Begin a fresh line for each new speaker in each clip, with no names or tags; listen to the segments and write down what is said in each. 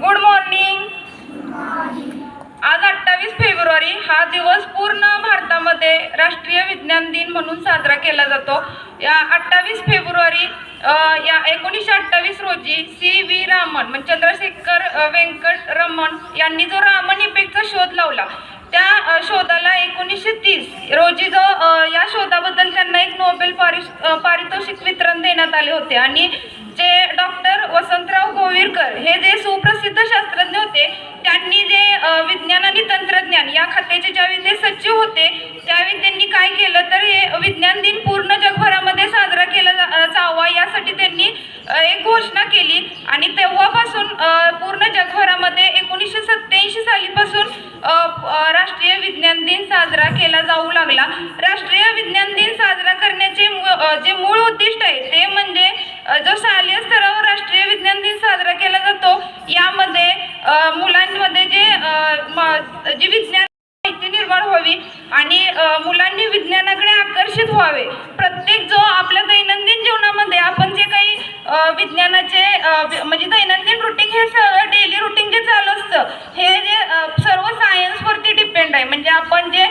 Good morning आज अठ्ठावीस February हा दिवस पूर्ण भारतामध्ये राष्ट्रीय विज्ञान दिन म्हणून साजरा केला जातो. या अठ्ठावीस फेब्रुवारी या एकोणीसशे अठ्ठावीस रोजी सी व्ही रामन म्हणजे चंद्रशेखर व्यंकट रमण यांनी जो रामन इफेक्टचा शोध लावला त्या शोधाला एकोणीसशे तीस रोजी जो या शोधाबद्दल त्यांना एक नोबेल पारिश पारितोषिक वितरण देण्यात आले होते. आणि जे डॉक्टर वसंतराव गोविरकर हे जे सुप्रसिद्ध शास्त्रज्ञ होते त्यांनी जे विज्ञान आणि तंत्रज्ञान या खात्याचे ज्यावेळी ते सचिव होते त्यावेळी त्यांनी काय केलं तर हे विज्ञान दिन पूर्ण जगभरामध्ये साजरा केला जा- जावा यासाठी त्यांनी एक घोषणा केली. आणि तेव्हापासून पूर्ण जगभरामध्ये एकोणीसशे सत्त्याऐंशी सालीपासून राष्ट्रीय विज्ञान दिन साजरा केला जाऊ लागला. राष्ट्रीय विज्ञान दिन साजरा करण्याचे जे मूळ उद्दिष्ट आहे ते म्हणजे अ, जो शालेय स्तरावर राष्ट्रीय विज्ञान दिन साजरा केला जातो यामध्ये अ, मुलांमध्ये जे अ, म- जे विज्ञान माहिती निर्माण व्हावी आणि अ, मुलांनी विज्ञानाकडे आकर्षित व्हावे. प्रत्येक जो आपल्या दैनंदिन जीवनामध्ये आपण जे काही विज्ञानाचे म्हणजे दैनंदिन रुटीन हे सगळं डेली रुटीन जे चालू असतं हे जे सर्व सायन्सवरती डिपेंड आहे. म्हणजे आपण जे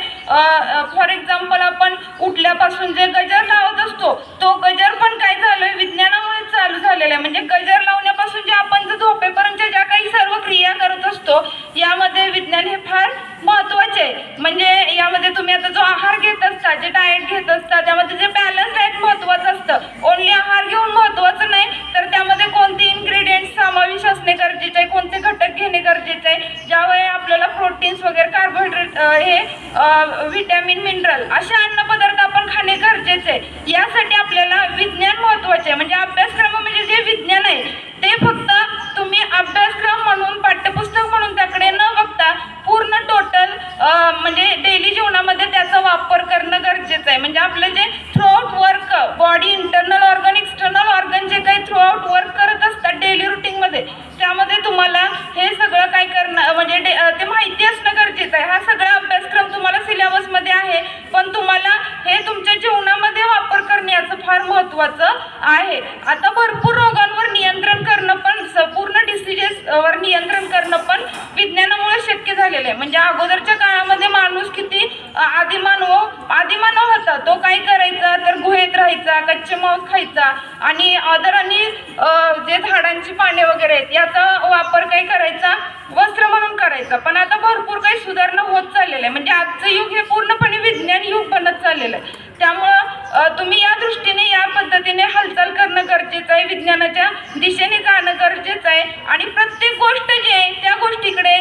फॉर एक्झाम्पल आपण उठल्यापासून जे गजर लावत असतो तो गजर पण काय झालोय? विज्ञानामुळे चालू झालेला आहे. म्हणजे गजर लावण्यापासून जे आपण जे झोपेपर्यंत ज्या काही सर्व क्रिया करत असतो यामध्ये विज्ञान हे फार महत्त्व आहे. म्हणजे यामध्ये तुम्ही आता जो आहार घेत असता जे डाएट घेत असता त्यामध्ये जे बॅलन्स डाएट महत्त्वाचं असतं. ओन्ली आहार घेऊन महत्त्वाचं नाही तर त्यामध्ये कोणते इन्ग्रेडियंट्स समावेश असणे गरजेचे आहे? कोणते घटक घेणे गरजेचे आहे? ज्यामुळे आपल्याला प्रोटीन्स वगैरे कार्बोहायड्रेट हे व्हिटॅमिन मिनरल असे अन्नपदार्थ आपण खाणे गरजेचे आहे. यासाठी आपल्याला विज्ञान महत्त्वाचे आहे. म्हणजे अभ्यासक्रम म्हणजे जे विज्ञान आहे म्हणजे डेली जीवनामध्ये त्याचा वापर करणं गरजेचं आहे. म्हणजे आपलं जे throughout work body internal organ external organ जे काही थ्रूआउट वर्क करत असतात डेली रुटीनमध्ये त्यामध्ये तुम्हाला हे सगळं काय करणं म्हणजे डे- ते माहिती असणं गरजेचं आहे. हा सगळा अभ्यासक्रम तुम्हाला सिलेबसमध्ये आहे पण तुम्हाला हे तुमच्या जीवनामध्ये वापर करणे याचं फार महत्त्वाचं आहे. आता भरपूर रोगांवर नियंत्रण करणं पण पूर्ण डिसिजेसवर नियंत्रण करणं पण विज्ञानामुळे शक्य झालेलं आहे. म्हणजे अगोदरच्या आदिमानव आदिमानव होता. तो काय करायचा? तर गुहेत राहायचा कच्चे मांस खायचा. आणि आदर आणि जे झाडांची पाने वगैरे आहेत याचा वापर काय करायचा? वस्त्र म्हणून करायचा. पण आता भरपूर काही सुधारणा होत चाललेलं आहे. म्हणजे आजचं युग हे पूर्णपणे विज्ञान युग बनत चाललेलं आहे. त्यामुळं तुम्ही या दृष्टीने या पद्धतीने हालचाल करणं गरजेचं आहे. विज्ञानाच्या दिशेने जाणं गरजेचं आहे. आणि प्रत्येक गोष्ट जी आहे त्या गोष्टीकडे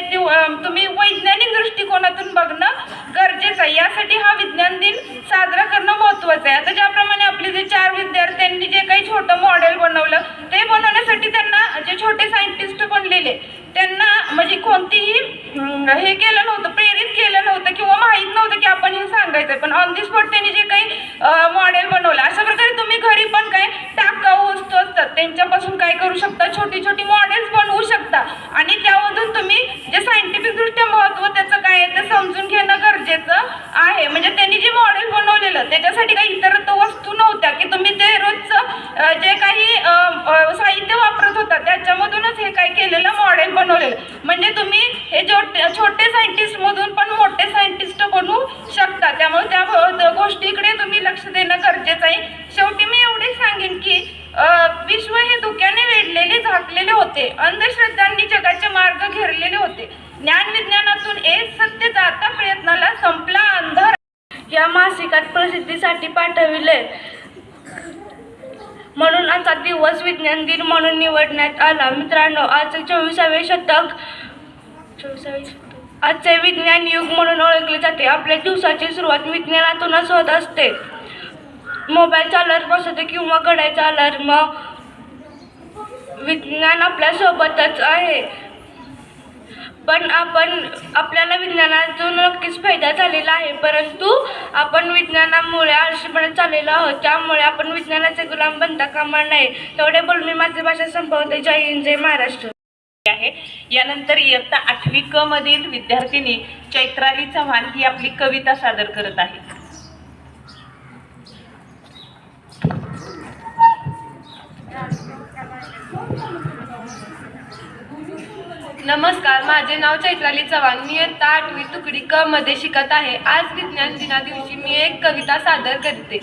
तुम्ही वैज्ञानिक दृष्टिकोनातून बघणं गरजेचं आहे. यासाठी हा विज्ञान दिन साजरा करणं महत्त्वाचं आहे. आता ज्याप्रमाणे आपले जे चार विद्यार्थ्यांनी जे काही छोटं मॉडेल बनवलं ते बनवण्यासाठी त्यांना जे छोटे सायंटिस्ट बनलेले त्यांना म्हणजे कोणतीही हे केलं नव्हतं प्रेरित केलं नव्हतं किंवा माहीत नव्हतं की आपण हे सांगायचं पण ऑन दी स्पॉट त्यांनी जे काही मॉडेल बनवलं अशा प्रकारे तुम्ही घरी पण काय टाकाऊ वस्तू असतात त्यांच्यापासून काय करू शकता छोटी छोटी मॉडेल्स बनवू शकता आणि त्यामधून तुम्ही जे सायंटिफिकदृष्ट्या महत्त्व त्याचं काय आहे ते समजून घेणं गरजेचं आहे म्हणजे त्यांनी जे मॉडेल बनवलेलं त्याच्यासाठी काही इतर वस्तू नव्हत्या की तुम्ही ते रोजचं जे काही साहित्य वापरत होता त्याच्यामधूनच हे काय केलेलं मॉडेल बनवलेलं. म्हणजे तुम्ही हे जो छोटे सायंटिस्टमधून पण मोठे सायंटिस्ट बनवू शकता. त्यामुळे त्या गोष्टीकडे तुम्ही लक्ष देणं गरजेचं आहे. शेवटी मी एवढे सांगेन की विश्व हे धुक्याने वेढलेले झाकलेले होते. अंधश्रद्धांनी जगाचे मार्ग घेरलेले होते. ज्ञान विज्ञानातून एक सत्य जाता प्रयत्नाला संपला अंधार.
या मासिकात प्रसिद्धीसाठी पाठविले. म्हणून आता दिवस विज्ञान दिन म्हणून निवडण्यात आला. मित्रांनो आजचे चोवीसावे शतक चोवीसावे शतक. आजचे विज्ञान युग म्हणून ओळखले जाते. आपल्या दिवसाची सुरुवात विज्ञानातूनच होत असते. मोबाईलचा अलार्म असू दे किंवा घड्याचा अलार्म विज्ञान आपल्यासोबतच आहे. पण आपण आपल्याला विज्ञानातून नक्कीच फायदा झालेला आहे. परंतु आपण विज्ञानामुळे आळशीपणे चाललेलो आहोत. त्यामुळे आपण विज्ञानाचे गुलाम बनता कामा नये. तेवढे बोल मी माझी भाषा संपवते. जय हिंद जय महाराष्ट्र.
आहे. यानंतर इयत्ता आठवी क मधील विद्यार्थिनी चैत्राली चव्हाण ही आपली कविता सादर करत आहे.
नमस्कार माझे नाव चैत्राली चव्हाण. मी इयत्ता आठवी तुकडी क मध्ये शिकत आहे. आज विज्ञान दिना दिवशी मी एक कविता सादर करते.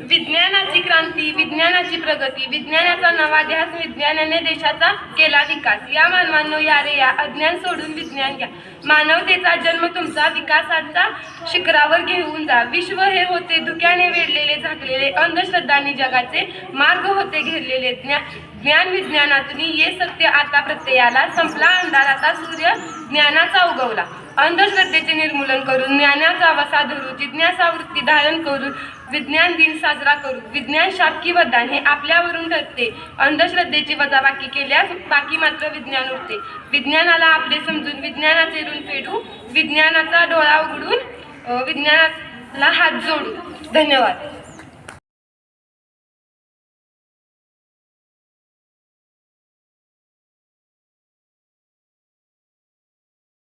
विज्ञानाची क्रांती विज्ञानाची प्रगती विज्ञानाचा नवा ध्यास विज्ञानाने देशाचा केला विकास. या मानवांनो या रे या अज्ञान सोडून विज्ञान घ्या. मानवतेचा जन्म तुमचा विकासाचा शिखरावर घेऊन जा. विश्व हे होते धुक्याने वेढलेले झाकलेले अंधश्रद्धांनी जगाचे मार्ग होते घेरलेले. ज्ञान ज्ञान विज्ञानातून ये सत्य आता प्रत्ययाला संपला. अंधाराचा आता सूर्य ज्ञानाचा उगवला. अंधश्रद्धेचे निर्मूलन करून ज्ञानाचा वसा धरू जिज्ञासा वृत्ती धारण करून विज्ञान दिन साजरा करू. विज्ञान शाप किंवा दान हे आपल्यावरून ठरते. अंधश्रद्धेची वजाबाकी केल्यास बाकी मात्र विज्ञान उरते. विज्ञानाला आपले समजून विज्ञानाचे ऋण फेडू विज्ञानाचा डोळा उघडून विज्ञानाला हात जोडू. धन्यवाद.